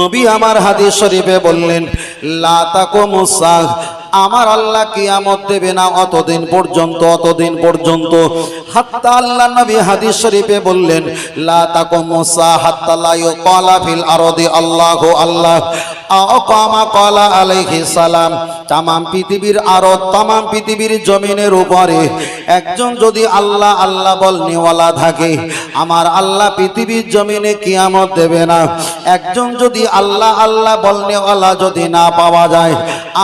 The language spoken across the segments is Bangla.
নবী আমার হাদিস শরীফে বললেন আমার আল্লাহ কিয়ামত দেবে না অতদিন পর্যন্ত অতদিন পর্যন্ত। হাত্তা আল্লাহ নবী হাদিস শরীফে বললেন, লা তাকুমুসা হাত্তা লা আরদি, আল্লাহ আল্লাহ। আকামা কলা আলাইহি সালাম, তামাম পৃথিবীর আরও তামাম পৃথিবীর জমিনের উপরে। একজন যদি আল্লাহ আল্লাহ বল থাকে, আমার পৃথিবীর জমিনে কিয়ামত দেবে না। একজন যদি আল্লাহ আল্লাহ বল নেওয়ালা যদি না পাওয়া যায়,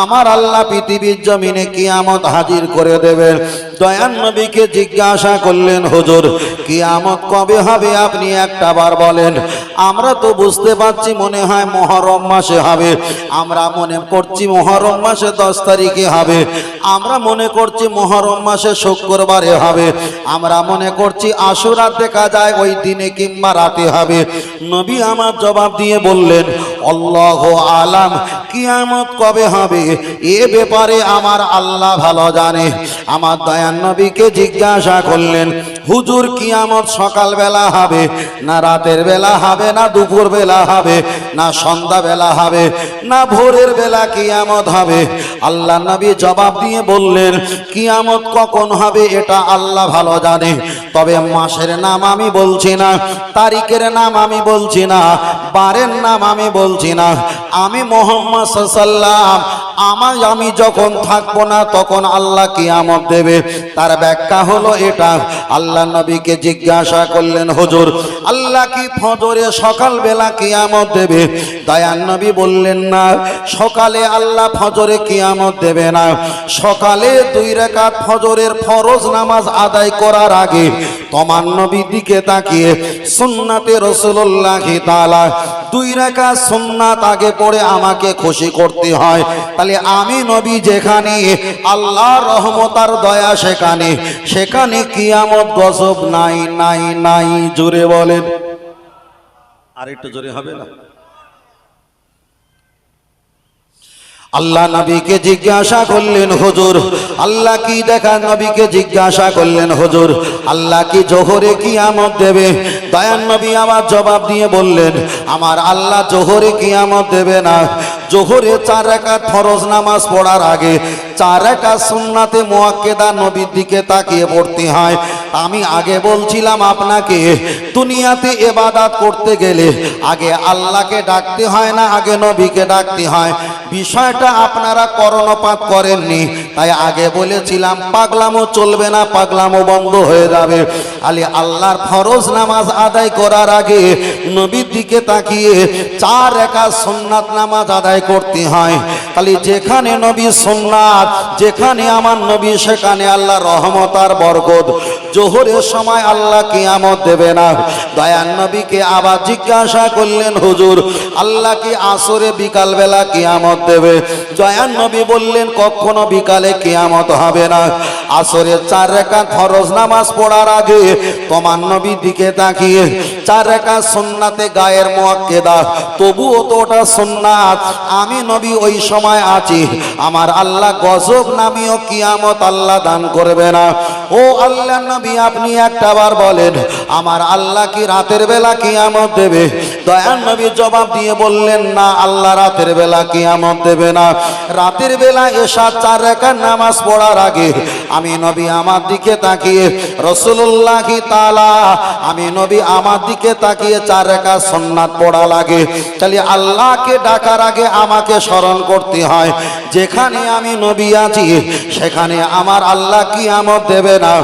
আমার আল্লাহ পৃথিবীর জমিনে কিয়ামত হাজির করে দেবে। দয়ান নবীকে জিজ্ঞাসা করলেন, হুজুর কিয়ামত কবে হবে আপনি একটা বার বলেন। আমরা তো বুঝতে পারছি মনে হয় মহরম মাসে হবে। আমরা মনে করছি মহরম মাসে দশ তারিখে হবে। আমরা মনে করছি মহরম মাসে শুক্রবারে হবে। আমরা মনে করছি আশুরা দেখা যায় ওই দিনে কিংবা রাতে হবে। নবী আমার জবাব দিয়ে বললেন অল্লাহ আলাম কিয়ামত কবে হবে? এ ব্যাপারে আমার আল্লাহ ভালো জানে। আমার দয়ান নবীকে জিজ্ঞাসা করলেন, হুজুর, কিয়ামত সকালবেলা হবে? না রাতের বেলা হবে, না দুপুর বেলা হবে, না সন্ধ্যা বেলা হবে, না ভোরের বেলা কিয়ামত হবে? আল্লাহ নবী জবাব দিয়ে বললেন, কিয়ামত কখন হবে এটা আল্লাহ ভালো জানে। তবে মাসের নাম আমি বলছি না, তারিখের নাম আমি বলছি না, বারের নাম আমি বলছি না। আমি মোহাম্মদ সাল্লাম আমার আমি যখন থাকব না, তখন আল্লাহ কিয়ামত দেবে। তার ব্যাখ্যা হলো এটা। আল্লাহ নবীকে জিজ্ঞাসা করলেন, হুজুর, আল্লাহ কি ফজরে সকালবেলা কিয়ামত দেবে? দয়ান নবী বললেন, না, সকালে আল্লাহ ফজরে কিয়ামত দেবে না। সকালে দুই রেখাত ফজরের ফরজ নামাজ আদায় করার আগে তোমার নবীর দিকে তাকিয়ে সুন্নাতে রসুল্লাহ দুই রেখা সুন্নাত আগে পড়ে আমাকে খুশি করতে হয়। তাহলে আমি নবী যেখানে, আল্লাহর রহমতার দয়া সেখানে। সেখানে কিয়ামত গজব নাই নাই নাই, জোরে বলেন। আর একটু জোরে হবে না? আল্লাহ নবীকে জিজ্ঞাসা করলেন, হুজুর, আল্লাহ কি দেখা নবীকে জিজ্ঞাসা করলেন, হুজুর? আল্লাহ কি জোহরে কিয়ামত দেবে? দয়ান নবী আমার জবাব দিয়ে বললেন, আমার আল্লাহ জোহরে কিয়ামত দেবে না। জোহরে চার রাকাত ফরজ নামাজ পড়ার আগে চার রাকাত সুন্নাতে মুয়াক্কেদা নবীর দিকে তাকিয়ে পড়তে হয়। আমি আগে বলছিলাম আপনাকে, দুনিয়াতে এবাদাত করতে গেলে আগে আল্লাহকে ডাকতে হয় না, আগে নবীকে ডাকতে হয়। বিষয়টা আপনারা করণপাত করেননি, তাই আগে বলেছিলাম, পাগলামো চলবে না, পাগলামো বন্ধ হয়ে যাবে। আলি আল্লাহর ফরজ নামাজ আদায় করার আগে নবীর দিকে তাকিয়ে চার একা সোননাথ নামাজ আদায় করতে হয়। তাহলে যেখানে নবী সোমনাথ যেখানে আমার নবী সেখানে আল্লাহ রহমত আর বরকত। জোহরের সময় আল্লাহ কিয়ামত দেবে না। দয়ান নবীকে আবার জিজ্ঞাসা করলেন, হুজুর, আল্লাহ কি আসরে বিকালবেলা কিয়ামত দেবে? দয়ান নবী বললেন, কখনো বিকালে কিয়ামত হবে না। আসরে চার রেখা ফরজ নামাজ পড়ার আগে তোমার নবীর দিকে তাকিয়ে, চার রেখা সুন্নাতে গায়ের মোয়াক্কেদা। তবুও তো ওটা সুন্নাত। আমি নবী ওই সময় আছি। আমার আল্লাহ গজব নামিও কিয়ামত আল্লাহ দান করবে না। ও আল্লাহ নবী আপনি একটা বার বলেন, আমার আল্লাহ কি রাতের বেলা কিয়ামত দেবে? দয়ান নবী জবাব দিয়ে বললেন, না, আল্লাহ রাতের বেলা কিয়ামত দেবে না। রাতের বেলা এসা চার রেখার নামাজ পড়ার আগে আমি নবী আমার দিকে তাকিয়ে রসুল্লাহ তালা আমি নবী আমার দিকে তাকিয়ে চার রেখা সন্ন্যাত পড়া লাগে। তাহলে আল্লাহকে ডাকার আগে আমাকে স্মরণ করতে হয়, যেখানে আমি নবী আছি, সেখানে আমার আল্লাহ কিয়ামত দেবে না।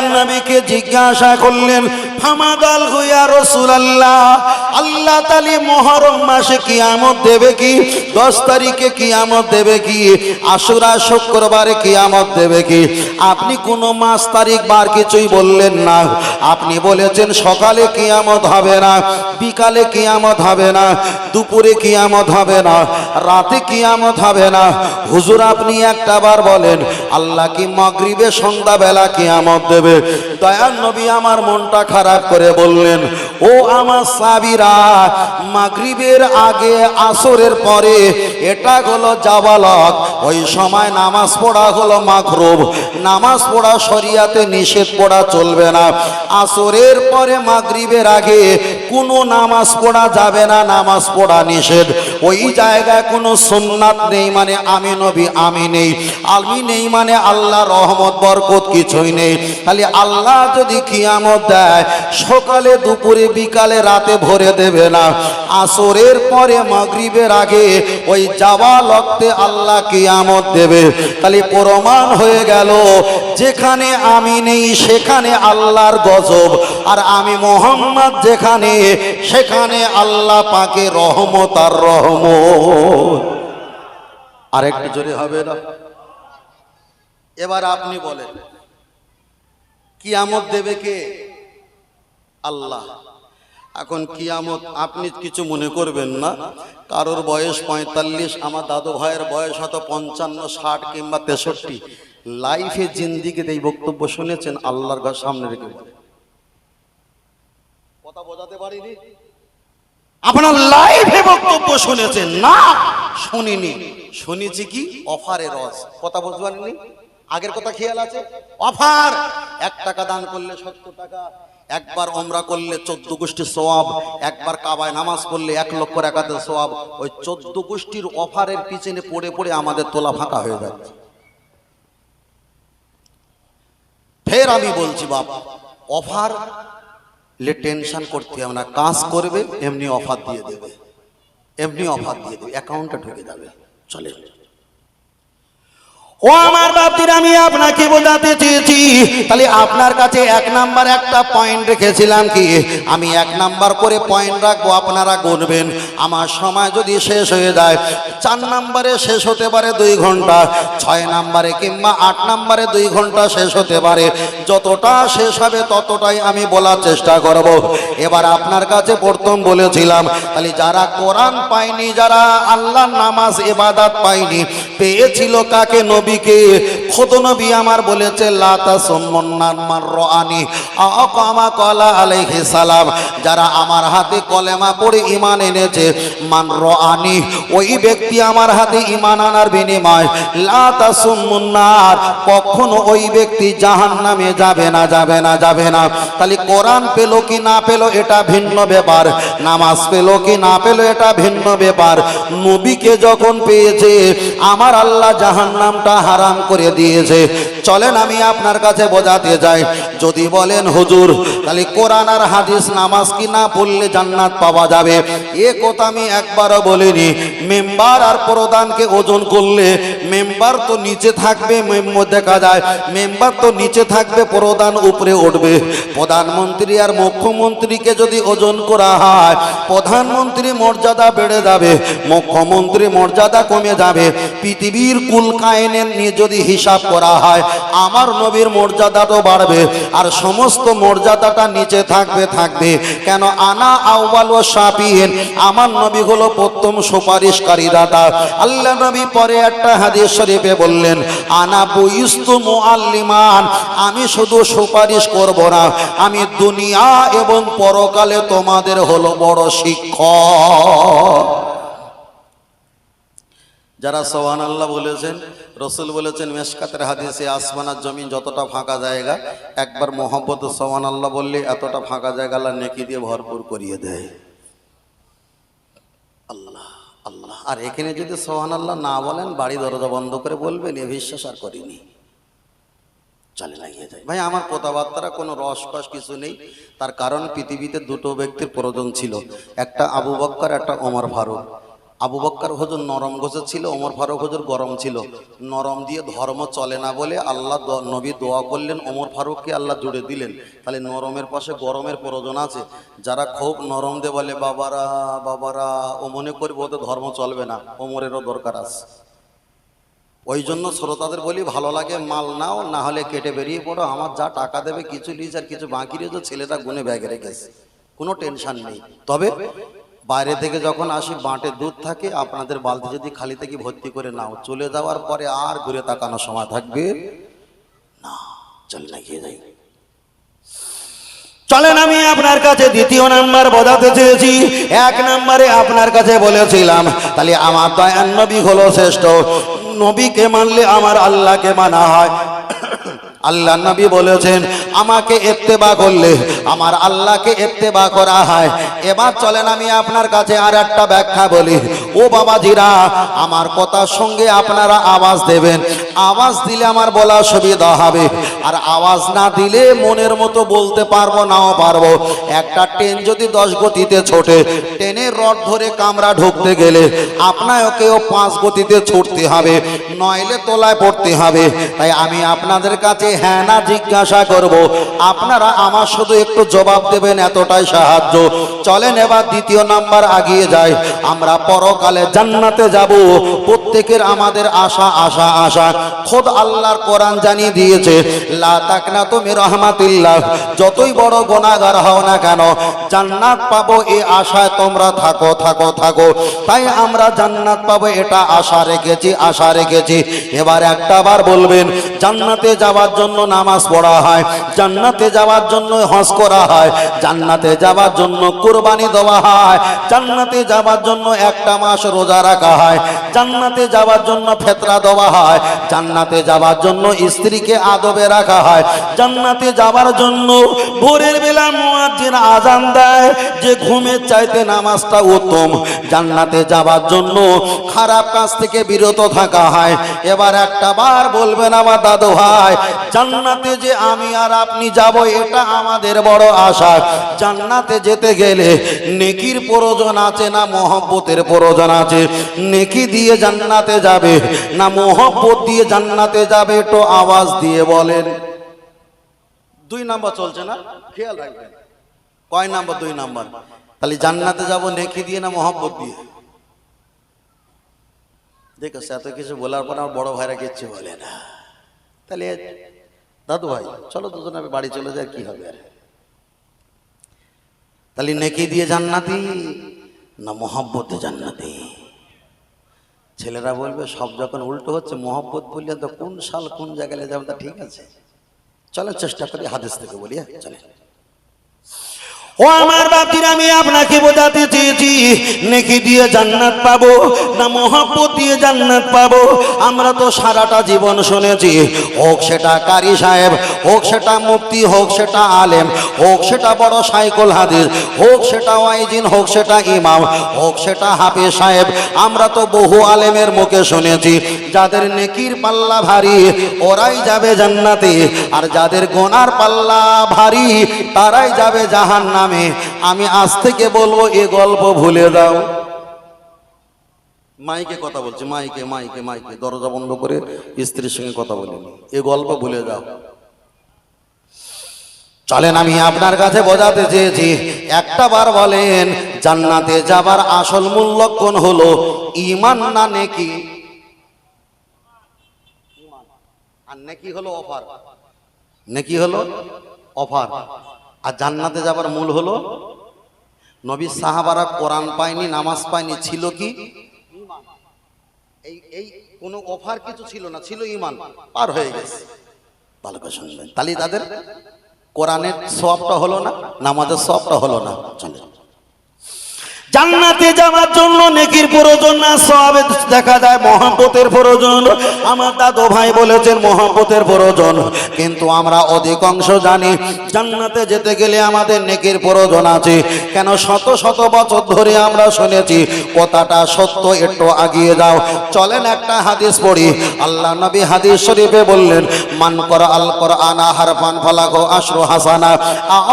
দয়ান নবীকে জিজ্ঞাসা করলেন ফামাদাল হুয়া রসুল আল্লাহ আল্লাহ তালি মহরম মাসে কি কিয়ামত দেবে কি? দশ তারিখে কি কিয়ামত দেবে কি? আশুরা শুক্রবারে কি কিয়ামত দেবে কি? আপনি কোনো মাস, তারিখ বার কিছুই বললেন না। আপনি বলেছেন সকালে কি কিয়ামত হবে না, বিকালে কিয়ামত হবে না, দুপুরে কি কিয়ামত হবে না, রাতে কি কিয়ামত হবে না। হুজুর, আপনি একটা বার বলেন, আল্লাহ কি মগরিবে সন্ধ্যাবেলা কি কিয়ামত দেবে? দয়ার নবী, আমার মনটা খারাপ। খারাপ করে বললেন, ও আমার সাবিরা, মাগরিবের আগে আসরের পরে এটা হলো জাবালক ওই সময় নামাজ পড়া হলো মাগরুব। নামাজ পড়া শরিয়াতে নিষেধ পড়া চলবে না। আসরের পরে মাগরিবের আগে কোনো নামাজ পড়া যাবে না, নামাজ পড়া নিষেধ। ওই জায়গায় কোনো সুন্নাত নেই মানে আমি নবী, আমি নেই। আমি নেই মানে আল্লাহ রহমত, বরকত কিছুই নেই। খালি আল্লাহ যদি কিয়ামত দেয়, সকালে, দুপুরে, বিকালে, রাতে ভরে দেবে না। আসরের পরে, মাগরিবের আগে ওই যাওয়া লক্তে আল্লাহ কিয়ামত দেবে। তাহলে প্রমাণ হয়ে গেল, যেখানে আমি নেই, সেখানে আল্লাহর গজব। আর আমি মোহাম্মদ যেখানে, সেখানে আল্লাহ পাকে রহমত আর রহমত। আরেকটু জোরে হবে না? এবার আপনি বলেন, কিয়ামত দেবে কে? আল্লাহ। এখন কিয়ামত, আপনি কিছু মনে করবেন না। কারোর বয়স পঁয়তাল্লিশ, আমার দাদু ভাইয়ের বয়স হয়তো পঞ্চান্ন, ষাট কিংবা তেষট্টি। লাইফে জিন্দিগিতে এই বক্তব্য শুনেছেন, আল্লাহর ঘর সামনে রেখে কথা বোঝাতে পারিনি? আপনার লাইফে বক্তব্য শুনেছেন? না, শুনিনি। শুনেছি কি? অফারে রস। কথা বুঝতে পারেননি আগের কথা খেয়াল আছে? অফার! এক টাকা দান করলে সত্তর টাকা, একবার ওমরা করলে চোদ্দ গোষ্ঠীর সোয়াব একবার কাবায় নামাজ পড়লে এক লক্ষ একাতে সোয়াব ওই চোদ্দ গোষ্ঠীর অফারের পিছনে পড়ে পড়ে আমাদের তোলা ফাঁকা হয়ে যাচ্ছে। ফের আমি বলছি, বাপ, অফার লে টেনশন করতে হবে না কাজ করবে, এমনি অফার দিয়ে দেবে। এমনি অফার দিয়ে দেবে অ্যাকাউন্টে ঢুকে যাবে। চলে। ও আমার বাপদির আমি আপনাকে বোঝাতে চেয়েছি। তাহলে আপনার কাছে এক নাম্বার একটা পয়েন্ট রেখেছিলাম কি? আমি এক নাম্বার করে পয়েন্ট রাখব, আপনারা গুনবেন। আমার সময় যদি শেষ হয়ে যায়, চার নাম্বারে শেষ হতে পারে দুই ঘণ্টা, ছয় নাম্বারে কিংবা আট নাম্বারে দুই ঘণ্টা শেষ হতে পারে। যতটা শেষ হবে ততটাই আমি বলার চেষ্টা করব। এবার আপনার কাছে প্রথম বলেছিলাম, তাহলে যারা কোরআন পায়নি, যারা আল্লাহর নামাজ এবাদাত পায়নি, পেয়েছিল কাকে? নবীকে খোদ নবী আমার বলেছে কলা আলাইহি সালাম। যারা আমার হাতে কলেমা পড়ে ইমান এনেছে মান রানি ওই ব্যক্তি আমার হাতে ইমান আনার বিনিময়। লাতা সম্মন্নার কখনো ওই ব্যক্তি জাহান্নামে যাবে না যাবে না যাবে না। তাহলে কোরআন পেল কি না পেল এটা ভিন্ন ব্যাপার। নামাজ পেল কি না পেল এটা ভিন্ন ব্যাপার। নবীকে যখন পেয়েছে, আমার আল্লাহ জাহান্নামটা হারাম করে দিয়েছে চলেন আমি আপনার কাছে বোঝাতে যাই যদি বলেন, হুজুর, তাহলে কোরআন আর হাদিস নামাজ কি না পড়লে জান্নাত পাওয়া যাবে? এ কথা আমি একবারও বলিনি। মেম্বার আর প্রধানকে ওজন করলে মেম্বার তো নিচে থাকবে দেখা যায়। মেম্বার তো নিচে থাকবে, প্রধান উপরে উঠবে। প্রধানমন্ত্রী আর মুখ্যমন্ত্রীকে যদি ওজন করা হয়, প্রধানমন্ত্রী মর্যাদা বেড়ে যাবে মুখ্যমন্ত্রী মর্যাদা কমে যাবে। পৃথিবীর কুল কায়নের নিয়ে যদি হিসাব করা হয় আমার নবীর মর্যাদা তো বাড়বে, আর সমস্ত মর্যাদাটা নিচে থাকবে থাকবে। কেন আনা আউ্বাল ও সাপিয়েন আমার নবী হলো প্রথম সুপারিশকারী দাতা আল্লাহ নবী পরে একটা হাদিস শরীফে বললেন, আনা বুইস্তু মুআল্লিমান, আমি শুধু সুপারিশ করব না, আমি দুনিয়া এবং পরকালে তোমাদের হলো বড় শিক্ষক। যারা সোহান আল্লাহ বলেছেন, রসুল বলেছেন, মেশকাতের হাদিসে আসমানার জমিন যতটা ফাঁকা জায়গা, একবার মোহাম্মদ সোহান আল্লাহ বললে এতটা ফাঁকা জায়গা আল্লাহ নেকি দিয়ে ভরপুর করিয়ে দেয়। আল্লাহ আল্লাহ। আর এখানে যদি সোহান আল্লাহ না বলেন, বাড়ি দরজা বন্ধ করে বলবেন, এ বিশ্বাস আর করিনি। চলে লাগিয়ে যায় ভাই, আমার কথাবার্তারা কোনো রস কস কিছু নেই। তার কারণ পৃথিবীতে দুটো ব্যক্তির প্রয়োজন ছিল। একটা আবু বক্কর, একটা ওমর ফারুক। আবু বক্কর হুজুর নরম গোছে ছিল, ওমর ফারুক হুজুর গরম ছিল। নরম দিয়ে ধর্ম চলে না বলে আল্লাহ নবী দোয়া করলেন, ওমর ফারুককে আল্লাহ জুড়ে দিলেন। তাহলে নরমের পাশে গরমের প্রয়োজন আছে। যারা খুব নরম দিয়ে বলে, বাবারা বাবারা, ও মনে করবে ওদের ধর্ম চলবে না, ওমরেরও দরকার আছে। ওই জন্য শ্রোতাদের বলি, ভালো লাগে মাল নাও, না হলে কেটে বেরিয়ে পড়ো। আমার যা টাকা দেবে, কিছু লিজ আর কিছু বাকি রয়েছে, ছেলেটা গুনে ব্যাগে রেখেছে। কোনো টেনশন নেই। তবে বাইরে থেকে যখন আসি, বাঁটে দুধ থাকে, আপনাদের বালতি যদি খালি থেকে ভর্তি করে নাও, চলে যাওয়ার পরে আর ঘুরে তাকানোর সময় থাকবে না। চল না, গিয়ে যাই। চলেন আমি আপনার কাছে দ্বিতীয় নাম্বার বোঝাতে চেয়েছি। এক নাম্বারে আপনার কাছে বলেছিলাম, তাহলে আমার দয়ান নবী হলো শ্রেষ্ঠ। নবীকে মানলে আমার আল্লাহকে মানা হয়। আল্লাহ নবী বলেছেন, আমাকে এত্তেবা করলে, আমার আল্লাহকে এত্তেবা করা হয়। এবার চলেন আমি আপনার কাছে আর একটা ব্যাখ্যা বলি। ও বাবাজিরা, আমার কথার সঙ্গে আপনারা আওয়াজ দেবেন। আওয়াজ দিলে আমার বলা সুবিধা হবে। আর আওয়াজ না দিলে মনের মতো বলতে পারব নাও পারব। একটা ট্রেন যদি দশ গতিতে ছোটে, ট্রেনের রড ধরে কামরা ঢুকতে গেলে আপনাকেও পাঁচ গতিতে ছুটতে হবে, নইলে তোলায় পড়তে হবে। তাই আমি আপনাদের কাছে হ্যাঁ না জিজ্ঞাসা করব। আপনারা আমার শুধু একটু জবাব দেবেন, এতটাই সাহায্য। চলেন এবার দ্বিতীয় নাম্বার আগিয়ে যাই। আমরা পরকালে জান্নাতে যাব। প্রত্যেকের আমাদের আশা আশা আশা। খোদ আল্লাহর কোরআন জানিয়ে দিয়েছে, লা তাকনা তুমি রহমাতিল্লাহ। যতই বড় গোনাগার হও না কেন, জান্নাত পাবো এই আশায় তোমরা থাকো থাকো থাকো। তাই আমরা জান্নাত পাবো এটা আশা রেখেছি আশা রেখেছি। এবার একটা বার বলবেন, জান্নাতে যাওয়ার জন্য নামাজ পড়া হয়, জান্নাতে যাওয়ার জন্য হজ করা হয়, জান্নাতে যাওয়ার জন্য কুরবানি দেওয়া হয়, জান্নাতে যাওয়ার জন্য একটা মাস রোজা রাখা হয়, জান্নাতে যাওয়ার জন্য ফেতরা দেওয়া হয়, জান্নাতে যাওয়ার জন্য স্ত্রীকে আদবে রাখা হয়, জান্নাতে যাওয়ার জন্য ভোরের বেলা মুয়াজ্জিন আজান দেয়, যে ঘুমের চাইতে নামাজটা উত্তম, জান্নাতে যাওয়ার জন্য খারাপ কাজ থেকে বিরত থাকা হয়, এবার একটা বার বলবেন, আমার দাদু ভাই জান্নাতে যে আমি আর আপনি যাব, এটা আমাদের বড় আশা। জান্নাতে যেতে গেলে নেকির প্রয়োজন আছে না মহব্বতের প্রয়োজন আছে? নেকি দিয়ে জান্নাতে যাবে না মহব্বত দিয়ে জান্নাতে যাবে, একটু আওয়াজ দিয়ে বলেন। দুই নাম্বার চলছে না? খেয়াল রাখবেন। কয় নাম্বার? দুই নাম্বার। তাহলে জান্নাতে যাব নেকি দিয়ে না মহব্বত দিয়ে? দেখো, এত কিছু বলার পর আমার বড় ভাইরা কিচ্ছু বলে না। তাহলে দাদু ভাই, চলো দুজন আমি বাড়ি চলে যাই, কি হবে? আর তাহলে নেকি দিয়ে জান্নাতি না মহব্বতে জান্নাতি? ছেলেরা বলবে, সব যখন উল্টো হচ্ছে, মহব্বত বললে তো কোন সাল কোন জায়গায় যাবে তা ঠিক আছে। চলে চেষ্টা করি হাদিস থেকে বলি চলে চলেন। ও আমার বাতির, আমি আপনাকে বোঝাতে চেয়েছি। নেকি দিয়ে জান্নাত পাবো, না মহব্বত দিয়ে জান্নাত পাবো? আমরা তো সারাটা জীবন শুনেছি, হোক সেটা কারি সাহেব, হোক সেটা মুফতি, হোক সেটা আলেম, হোক সেটা বড় সাইকুল হাদিস, হোক সেটা ওয়াইজিন, হোক সেটা ইমাম, হোক সেটা হাফিজ সাহেব, আমরা তো বহু আলেমের মুখে শুনেছি, যাদের নেকির পাল্লা ভারী, ওরাই যাবে জান্নাতে, আর যাদের গোনার পাল্লা ভারী, তারাই যাবে জাহান নামে আমি আজ থেকে বলব, এ গল্প ভুলে দাও মাইকে কথা বলছি, মাইকে মাইকে মাইকে, দরজা বন্ধ করে স্ত্রীর সঙ্গে কথা বলিনি এ গল্প ভুলে যাও। চলেন, আমি আপনার কাছে বোঝাতে চেয়েছি, একটা বার বলেন, জান্নাতে যাবার আসল মূল লক্ষণ হলো ইমান না নেকি? আর নেকি হলো অফার। নেকি হলো অফার। আর জান্নাতে যাবার মূল হলো, নবী সাহাবারা কোরআন পায়নি, নামাজ পায়নি, ছিল কি? এই এই কোনো অফার কিছু ছিল না, ছিল ইমান, পার হয়ে গেছে। ভালো করে শুনবেন। তাহলে তাদের কোরআনের সবটা হলো না, নামাজের সবটা হলো না। চলে জান্নাতে যাওয়ার জন্য নেকির প্রয়োজন না সব দেখা যায় মহাব্বতের প্রয়োজন। আমার দাদু ভাই বলেছেন, মহাব্বতের প্রয়োজন। কিন্তু আমরা অধিকাংশ জানি, জান্নাতে যেতে গেলে আমাদের নেকির প্রয়োজন আছে। কেন শত শত বছর ধরে আমরা শুনেছি, কথাটা সত্য, একটু আগিয়ে যাও। চলেন একটা হাদিস পড়ি। আল্লাহ নবী হাদিস শরীফে বললেন, মান কর আল কর আনা হারফান ফলাগো আশরু হাসানা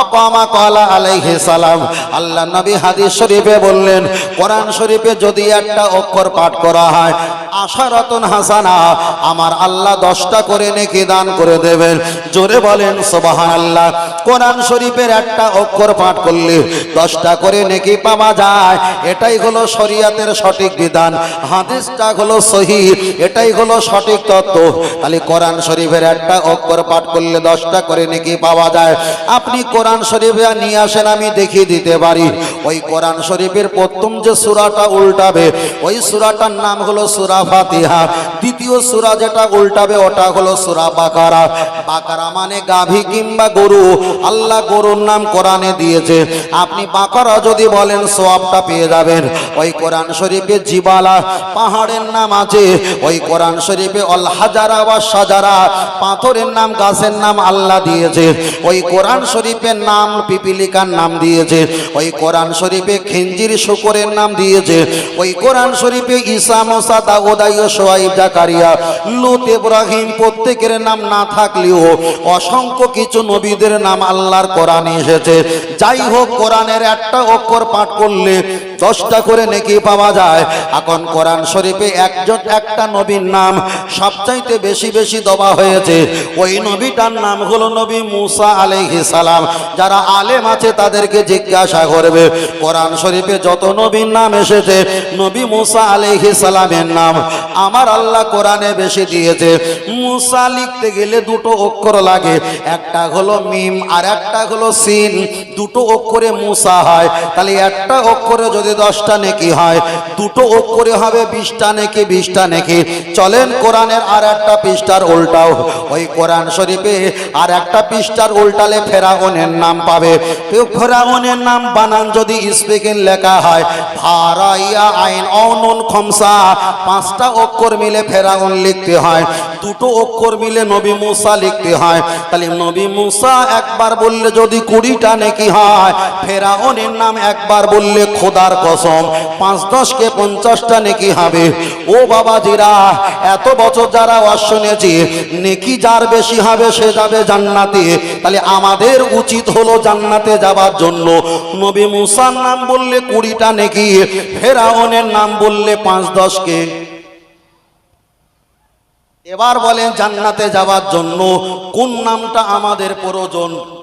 আকামা কালা আলাইহি সালাম। আল্লাহ নবী হাদিস শরীফে বললেন কোরআন শরীফে যদি একটা অক্ষর পাঠ করা হয় আশারতন হাসানা, আমার আল্লাহ দশটা করে নেকি দান করে দেবেন। জোরে বলেন সোবাহান আল্লাহ কোরআন শরীফের একটা অক্ষর পাঠ করলে দশটা করে নেকি পাওয়া যায়। এটাই হলো শরিয়াতের সঠিক বিধান। হাদিসটা হলো সহি, এটাই হলো সঠিক তত্ত্ব। তাহলে কোরআন শরীফের একটা অক্ষর পাঠ করলে দশটা করে নেকি পাওয়া যায়। আপনি কোরআন শরীফে নিয়ে আসেন, আমি দেখিয়ে দিতে পারি। ওই কোরআন শরীফের প্রথম যে সুরাটা উল্টাবে, ওই সুরাটার নাম হলো সুরা সুরা ফাতিহা। দ্বিতীয় সুরা যেটা উল্টাবে, ওটা হলো সুরা বাকারা। বাকারা মানে গাভী কিংবা গরু। আল্লাহ গরুর নাম কোরআনে দিয়েছে। আপনি বাকারা যদি বলেন, সোয়াবটা পেয়ে যাবেন। ওই কোরআন শরীফে জিবালা, পাহাড়ের নাম আছে। ওই কোরআন শরীফে অল হাজারা বা সাজারা, পাথরের নাম, গাছের নাম আল্লাহ দিয়েছে। ওই কোরআন শরীফের নাম, পিপিলিকার নাম দিয়েছে। ওই কোরআন শরীফে খিঞ্জির শুকরের নাম দিয়েছে। ওই কোরআন শরীফে ঈসা, মোসা দাউদাই সোয়াইব জাকারিয়া, লুত প্রত্যেকের নাম না থাকলেও অসংখ্য কিছু নবীদের নাম আল্লাহর কোরআনে এসেছে। যাই হোক, কোরআনের একটা অক্ষর পাঠ করলে দশটা করে নেকি পাওয়া যায়। এখন কোরআন শরীফে একজন একটা নবীর নাম সবচাইতে বেশি বেশি দেওয়া হয়েছে। ওই নবীটার নাম হলো নবী মুসা আলাইহিস সালাম। যারা আলেম আছে তাদেরকে জিজ্ঞাসা করবে, কোরআন শরীফে যত নবীর নাম এসেছে, নবী মুসা আলাইহিস সালামের নাম আমার আল্লাহ কোরআনে বেশি দিয়েছে। মুসা লিখতে গেলে দুটো অক্ষর লাগে। একটা হলো মিম আর একটা হলো সিন। দুটো অক্ষরে মুসা হয়। তাহলে একটা অক্ষরে যদি দশটা নেকি হয়, দুটো অক্ষরে হবে বিশটা নেকি বিশটা নেকি। চলেন কোরআনের আর একটা পৃষ্ঠার উল্টাও। ওই কোরআন শরীফে আর একটা পৃষ্ঠার উল্টালে ফেরাউনের নাম পাবে। তো ফেরাউনের নাম বানান যদি স্পিকিং লেখা হয়। ভারাইয়া আইন অনন খমসা পাঁচটা অক্ষর মিলে ফেরাউন লিখতে হয়, দুটো অক্ষর মিলে নবী মুসা লিখতে হয়। তাহলে নবী মুসা একবার বললে যদি কুড়িটা নাকি হয়, ফেরাউনের নাম একবার বললে খোদার কসম, পাঁচ দশকে পঞ্চাশটা নেকি হবে। ও বাবাজিরা, এত বছর যারা ওয়াজ শুনেছি, নেকি যার বেশি হবে সে যাবে জান্নাতে। তাহলে আমাদের উচিত হলো জান্নাতে যাবার জন্য। নবী মুসার নাম বললে কুড়িটা নেকি, ফেরাউনের নাম বললে পাঁচ দশকে। এবার বলেন জান্নাতে যাওয়ার জন্য কোন নামটা আমাদের প্রয়োজন?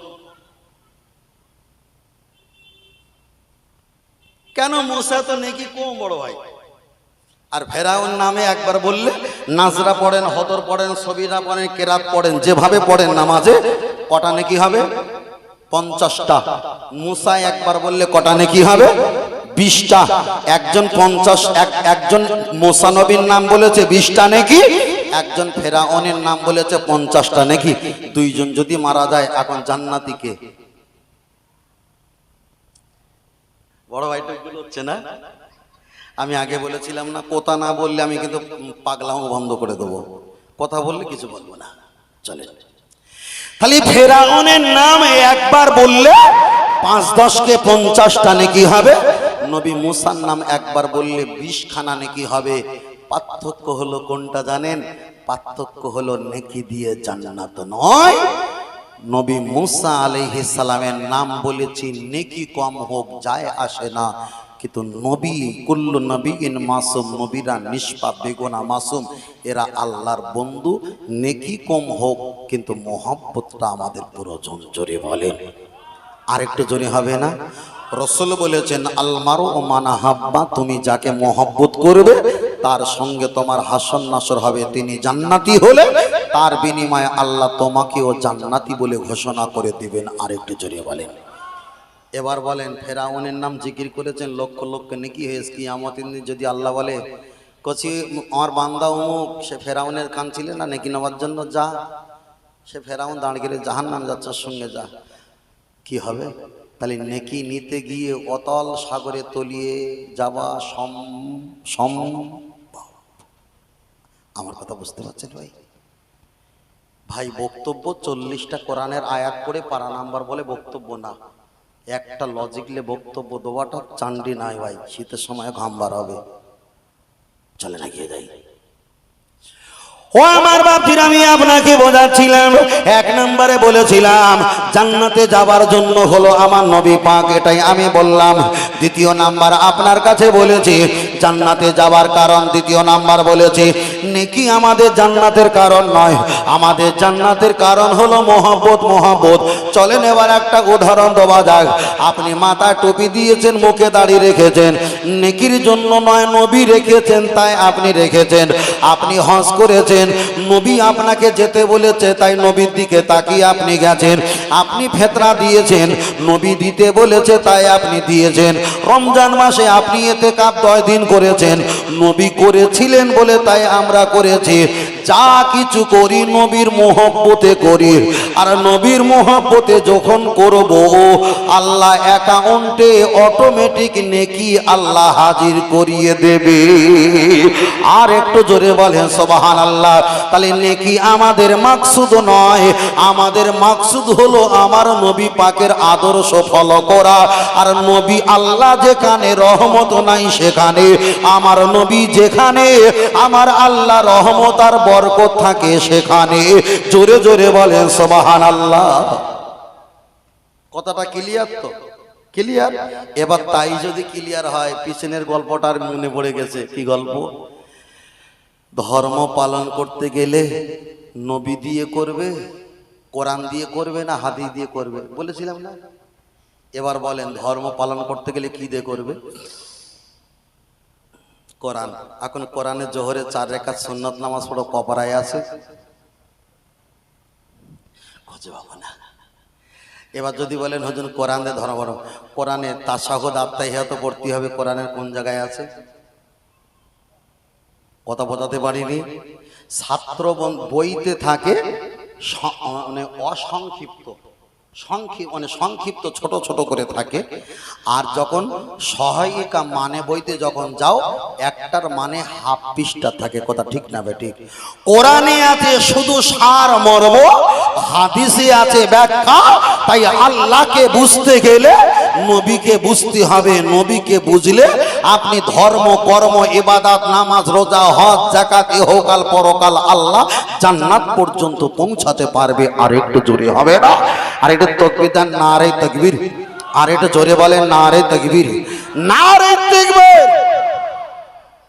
কেন মুসা তো নেকি কম বড় ভাই? আর ফেরাউন নামে একবার বললে, নাজরা পড়েন, হদর পড়েন, সবিরা পড়েন, কেরাত পড়েন, যেভাবে পড়েন নামাজে, কটা নেকি হবে? পঞ্চাশটা। মুসা একবার বললে কটা নেকি হবে? বিশটা। একজন পঞ্চাশ, এক- একজন মোসানবীর নাম বলেছে, বিশটা নাকি? একজন ফেরাউনের নাম বলেছে পঞ্চাশটা নাকি? দুইজন যদি মারা যায়, এখন জান্নাতিকে বড় ভাইটা হচ্ছে না? আমি আগে বলেছিলাম না, কথা না বললে আমি কিন্তু পাগলামো বন্ধ করে দেবো। কথা বললে কিছু বলব না। চলে খালি ফেরাউনের নাম একবার বললে পাঁচ দশকে পঞ্চাশটা নাকি হবে? নবী মুসার নাম একবার বললে বিশ খানা নাকি হবে? পার্থক্য হলো কোনটা জানেন? পার্থক্য হলো নেকি দিয়ে জান্নাত নয়। নবী মুসা আলাইহিস সালামের নাম বলেছি, নেকি কম হোক, যায় আসে না। কিন্তু নবী, কুল্লু নবী ইন মাসুম, নবীরা নিষ্পাপ, বেগুনা মাসুম, এরা আল্লাহর বন্ধু, নেকি কম হোক, কিন্তু মোহাব্বতটা আমাদের প্রয়োজন, জোরে বলেন। আরেকটু জোরে হবে না? রসুল বলেছেন আলমারো ও মানা হাব্বা তুমি যাকে মহব্বত করবে তার সঙ্গে তোমার হাসন নাসর হবে, তিনি জান্নাতি হলে তার বিনিময়ে আল্লাহ তোমাকেও জান্নাতি বলে ঘোষণা করে দিবেন। আরেকটু জোরে বলেন। এবার বলেন, ফেরাউনের নাম জিকির করেছেন লক্ষ লক্ষ নেকি হয়েছে কি আমাদের যদি আল্লাহ বলে, কচি আমার বান্দা অমুক, সে ফেরাউনের কান ছিলে না, নেকি নেওয়ার জন্য যা। সে ফেরাউন দাঁড়িয়ে জাহান নাম যাচ্ছার সঙ্গে যা। কি হবে? তাহলে নেকি নিতে গিয়ে অতল সাগরে তলিয়ে যাওয়া সম সম্ভব আমার কথা বুঝতে পারছেন ভাই? ভাই, বক্তব্য চল্লিশটা কোরআনের আয়াত করে পারা নাম্বার বলে বক্তব্য না। একটা লজিকলে বক্তব্য দেওয়াটা চান্ডি নাই ভাই, শীতের সময় ঘাম বার হবে। চলে না গিয়ে যাই। ও আমার বাপির আমি আপনাকে বোঝাচ্ছিলাম, এক নম্বরে বলেছিলাম, জান্নাতে যাবার জন্য হলো আমার নবী পাক এটাই আমি বললাম। দ্বিতীয় নাম্বার আপনার কাছে বলেছি জান্নাতে যাওয়ার কারণ দ্বিতীয় নাম্বার বলেছি, নেকি আমাদের জান্নাতের কারণ নয়। আমাদের জান্নাতের কারণ হলো মোহাব্বত মোহাব্বত। চলেন এবার একটা উদাহরণ দেওয়া যাক। আপনি মাথায় টুপি দিয়েছেন, মুখে দাড়ি রেখেছেন। নেকির জন্য নয়, নবী রেখেছেন, তাই আপনি রেখেছেন। আপনি হজ করেছেন, নবী আপনাকে যেতে বলেছে, তাই নবীর দিকে তাকিয়ে আপনি গেছেন। আপনি ফেতরা দিয়েছেন, নবী দিতে বলেছে, তাই আপনি দিয়েছেন। রমজান মাসে আপনি এতে কাপ দশ দিন করেছেন। নবী করেছিলেন বলে তাই আমরা করেছি। যা কিছু করি নবীর মোহব্বতে করি। আর নবীর মোহব্বতে যখন করব, আল্লাহ অ্যাকাউন্টে অটোমেটিক নেকি আল্লাহ হাজির করিয়ে দেবে। আর একটু জোরে বলেন সবাহান আল্লাহ তাহলে নেকি আমাদের মাকসুদ নয়, আমাদের মাকসুদ হলো আমার নবী পাকের আদর্শ ফলো করা। আর নবী আল্লাহ যেখানে রহমত নাই সেখানে, আমার নবী যেখানে, আমার আল্লাহ রহমত আর বরকত থাকে সেখানে। জোরে জোরে বলেন সবাহান আল্লাহ কথাটা ক্লিয়ার তো? ক্লিয়ার এবার তাই যদি ক্লিয়ার হয়, পিছনের গল্পটার মনে পড়ে গেছে। কি গল্প? ধর্ম পালন করতে গেলে নবী দিয়ে করবে, কোরআন দিয়ে করবে না হাদি দিয়ে করবে? বলেছিলাম না? এবার বলেন, ধর্ম পালন করতে গেলে কি দিয়ে করবে? কোরআন। এখন কোরআনের জোহরে চার রেখা সুন্নত নামাজ পড়ো কপারায় আছে? খুঁজে পাবো না। এবার যদি বলেন, হুজুর, কোরআন ধর্ম পালন কোরআনে তাসাহুদ আত্মাহিয়াত পড়তে হবে, কোরআনের কোন জায়গায় আছে? কথা বোঝাতে পারিনি। ছাত্র বইতে থাকে মানে অসংক্ষিপ্ত। সংক্ষিপ্ত মানে সংক্ষিপ্ত, ছোট ছোট করে থাকে। আর যখন সহায়িকা মানে বইতে যখন যাও, একটার মানে হাফ পৃষ্ঠা থাকে। কথা ঠিক না বেঠিক কোরআনে আছে শুধু সার মর্ম, হাদিসে আছে ব্যাখ্যা। তাই আল্লাহকে বুঝতে গেলে নবীকে বুঝতে হবে, নবীকে বুঝলে আপনি ধর্ম, কর্ম, ইবাদাত, নামাজ, রোজা, হজ জাকাত ইহকাল, পরকাল আল্লাহ জান্নাত পর্যন্ত পৌঁছাতে পারবে। আর একটু জোরে হবে না? আর একটু তকবির দেন না রে তকবির। আর একটু জোরে বলেন না রে তকবির। না রে তকবির!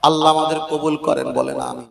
আল্লাহ আমাদের কবুল করেন বলেন আমি